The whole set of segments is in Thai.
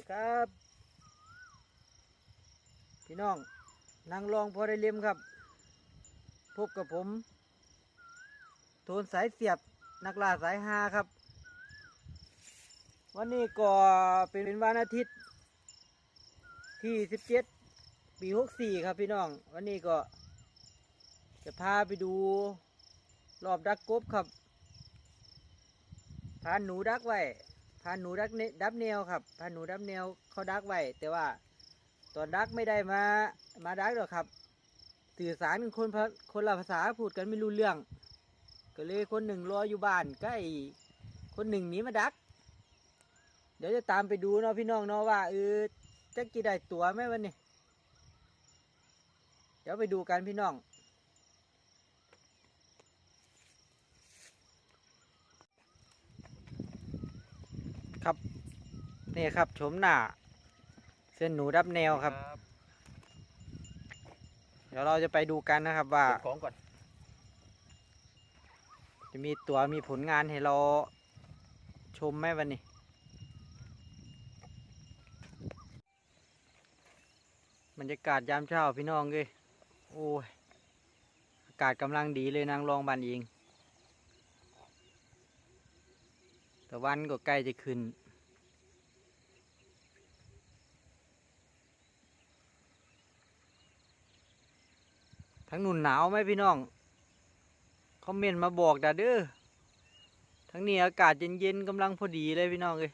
ดีครับ พี่น้องนางรองพอได้เลียมครับ พบกับผม โทนสายเสียบนักล่าสายฮาครับ วันนี้ก็เป็นวันอาทิตย์ ที่ 17 ปี 64 ครับพี่น้อง วันนี้ก็จะพาไปดูรอบดักกบครับพาหนูดักไว้ พาหนูดักเนดับแนวครับพาหนูดับแนวเขาดักไว้แต่ว่าตอนดักไม่ได้มามาดักหรอกครับสื่อสารกันคนคนละภาษาพูดกันไม่รู้เรื่อง ก็เลยคนหนึ่งรออยู่บ้านใกล้คนหนึ่งหนีมาดัก เดี๋ยวจะตามไปดูเนาะพี่น้องเนาะว่าเออจะกี่ได้ตัวไหมวันนี้เดี๋ยวไปดูกันพี่น้อง ครับ นี่ครับชมหน้า เส้นหนูดับแนวครับ เดี๋ยวเราจะไปดูกันนะครับว่า เก็บของก่อน จะมีตัวมีผลงานให้เราชมไหมวันนี้ บรรยากาศยามเช้าพี่น้องเลยโอ้ย อากาศกำลังดีเลยนางรองบันเองแต่วันก็ใกล้จะขึ้น ทั้งนุ่นหนาวไหมพี่น้องคอมเมนต์มาบอกดาเด้อทั้งนี้อากาศเย็นๆกำลังพอดีเลยพี่น้องเลย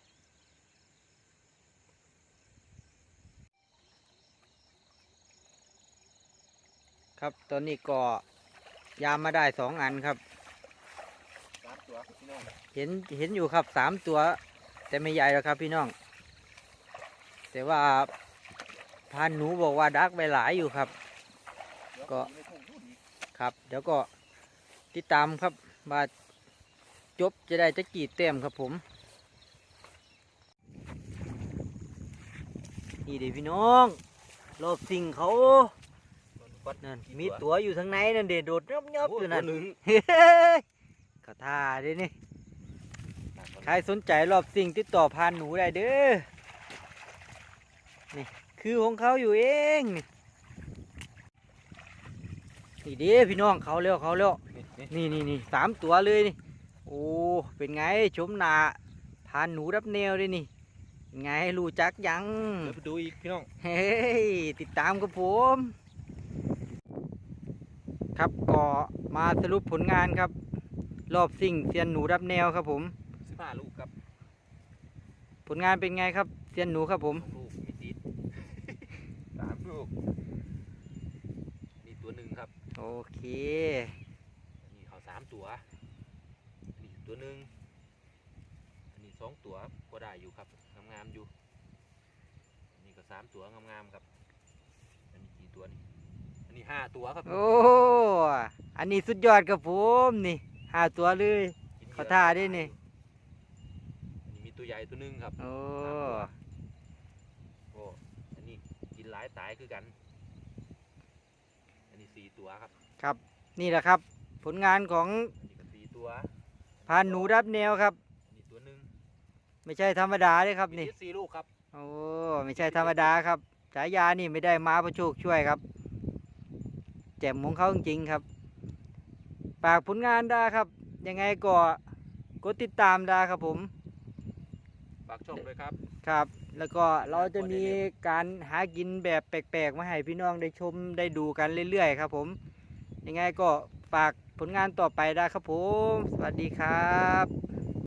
ครับตอนนี้ก็ยามมาได้สองอันครับ สามตัวพี่น้องเห็นเห็นอยู่ครับสามตัว แต่ไม่ใหญ่หรอกครับพี่น้อง แต่ว่าพานหนูบอกว่าดักไปหลายอยู่ครับเดี๋ยว ก็ไม่ถูกพูดอีกครับ เดี๋ยวก็ติดตามครับว่าจบจะได้จะกี่เต็มครับผม นี่เด็พี่น้อง รอบสิ่งเขาวัดนั่นมีตัวอยู่ทางในนั่นเด็โดดยับยับโอ้อยู่ตันั่วนหนึ่งเฮ้ยเขาท่าเด้นี่ใครสนใจรอบสิ่งติดต่อพานหนูได้เด้อนี่คือของเขาอยู่เองนี่ นี่เด้พี่น้องเขาเร็วเขาเร็วนี่นี่นี่นี่นี่สามตัวเลยนี่โอ้เป็นไงชมหนาพานหนูรับแนวด้วยนี่เป็นไงรู้จักยังเดี๋ยวไปดูอีกพี่น้องเฮ้ยติดตามกับผม ครับก็มาสรุปผลงานครับ รอบสิ่งเซียนหนูรับแนวครับผมสิบห้าลูกครับ ผลงานเป็นไงครับเซียนหนูครับผมสองลูกมีติดสามลูกนี่ตัวหนึ่งครับ โอเค อันนี้เขาสามตัว อันนี้ตัวหนึ่งอันนี้สองตัวพอได้อยู่ครับงามๆอยู่ อันนี้ก็สามตัวงามๆครับ อันนี้กี่ตัวนี่ อันนี้ห้าตัวครับ โอ้ อันนี้สุดยอดครับผมนี่ห้าตัวเลยกินหยื่อเขาท่าด้วยนี่อันนี้มีตัวใหญ่ตัวหนึ่งครับ โอ้โอ้อันนี้กินหลายตายคือกันอันนี้สี่ ตัวครับครับ นี่แหละครับ ผลงานของอันนี้ก็สี่ตัวพานหนูรับแนวครับอันนี้ตัวหนึ่งไม่ใช่ธรรมดาเลยครับมีนี่ติดสี่ลูกครับ โอ้ไม่ใช่ธรรมดาครับฉายานี่ไม่ได้มาประโชคช่วยครับ แจ่มของเขาจริงๆครับฝากผลงานได้ครับ ยังไงก็กดติดตามได้ครับผม ฝากช่องด้วยครับ ครับ แล้วก็เราจะมีการหากินแบบแปลกๆ มาให้พี่น้องได้ชมได้ดูกันเรื่อยๆ ครับผม ยังไงก็ฝากผลงานต่อไปได้ครับผม สวัสดีครับ